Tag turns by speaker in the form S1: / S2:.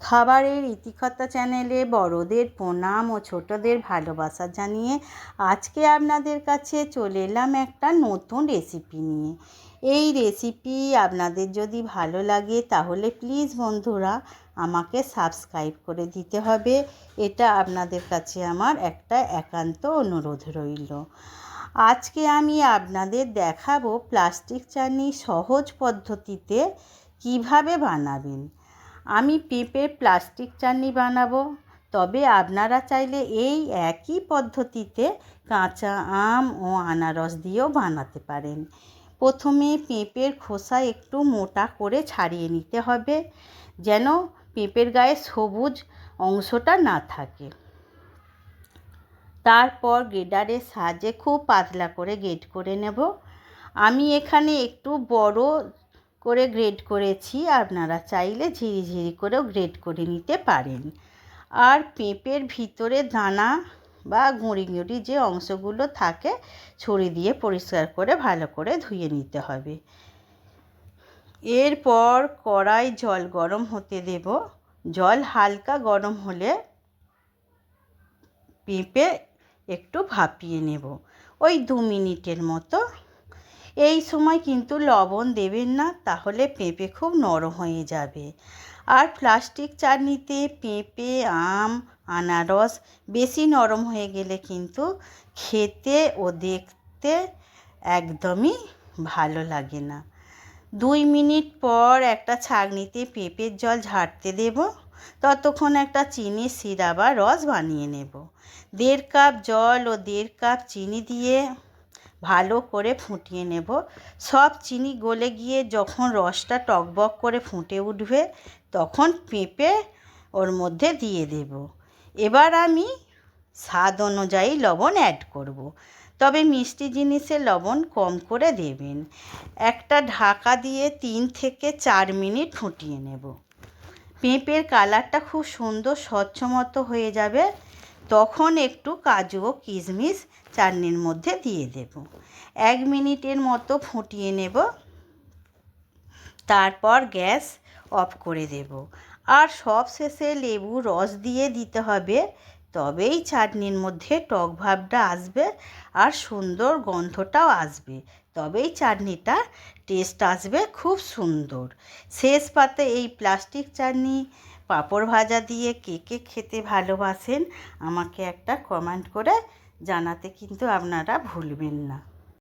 S1: খাবারের ইতিকথা চ্যানেলে বড়দের প্রণাম ও ছোটদের ভালোবাসা জানিয়ে আজকে আপনাদের কাছে চলে এলাম একটা নতুন রেসিপি নিয়ে। এই রেসিপি আপনাদের যদি ভালো লাগে তাহলে প্লিজ বন্ধুরা আমাকে সাবস্ক্রাইব করে দিতে হবে। এটা আপনাদের কাছে আমার একটা একান্ত অনুরোধ রইল। আজকে আমি আপনাদের দেখাবো প্লাস্টিক চাটনি সহজ পদ্ধতিতে কীভাবে বানাবেন। আমি পেঁপের প্লাস্টিক চাটনি বানাবো। তবে আপনারা চাইলে এই একই পদ্ধতিতে কাঁচা আম ও আনারস দিয়েও বানাতে পারেন। প্রথমে পেঁপের খোসা একটু মোটা করে ছাড়িয়ে নিতে হবে, যেন পেঁপের গায়ে সবুজ অংশটা না থাকে। তারপর গ্রেডারের সাহায্যে খুব পাতলা করে গ্রেড করে নেব। আমি এখানে একটু বড় করে গ্রেড করেছি, আপনারা চাইলে ঝিরিঝিরি করেও গ্রেড করে নিতে পারেন। আর পেঁপের ভিতরে দানা বা গুঁড়ি গুঁড়ি যে অংশগুলো থাকে ছড়ি দিয়ে পরিষ্কার করে ভালো করে ধুয়ে নিতে হবে। এরপর কড়াই জল গরম হতে দেব। জল হালকা গরম হলে পেঁপে একটু ভাপিয়ে নেব। ওই দু মিনিটের মতো এই সময় কিন্তু লবণ দেবেন না, তাহলে পেঁপে খুব নরম হয়ে যাবে। আর প্লাস্টিক চাটনিতে পেঁপে, আম, আনারস বেশি নরম হয়ে গেলে কিন্তু খেতে ও দেখতে একদমই ভালো লাগে না। দুই মিনিট পর একটা ছাগনিতে পেঁপের জল ঝাড়তে দেব, ততক্ষণ একটা চিনি, সিরা বা রস বানিয়ে নেব। দেড় কাপ জল ও দেড় কাপ চিনি দিয়ে ভালো করে ফুটিয়ে নেব। সব চিনি গলে গিয়ে যখন রসটা টকবক করে ফুটে উঠবে, তখন পেঁপে ওর মধ্যে দিয়ে দেব। এবার আমি স্বাদ অনুযায়ী লবণ অ্যাড করব। তবে মিষ্টি জিনিসে লবণ কম করে দেবেন। একটা ঢাকা দিয়ে তিন থেকে চার মিনিট ফুটিয়ে নেব। পেঁপের কালারটা খুব সুন্দর স্বচ্ছ মতো হয়ে যাবে। তখন একটু কাজু ও কিশমিশ চাটনির মধ্যে দিয়ে দেব। এক মিনিটের মতো ফুটিয়ে নেব। তারপর গ্যাস অফ করে দেব। আর সব শেষে লেবু রস দিয়ে দিতে হবে। তবেই চাটনির মধ্যে টক ভাবটা আসবে আর সুন্দর গন্ধটাও আসবে। তবেই চাটনিটা টেস্ট আসবে খুব সুন্দর। শেষ পাতে এই প্লাস্টিক চাটনি পাঁপড় ভাজা দিয়ে কে কে খেতে ভালোবাসেন, আমাকে একটা কমেন্ট করে জানাতে কিন্তু আপনারা ভুলবেন না।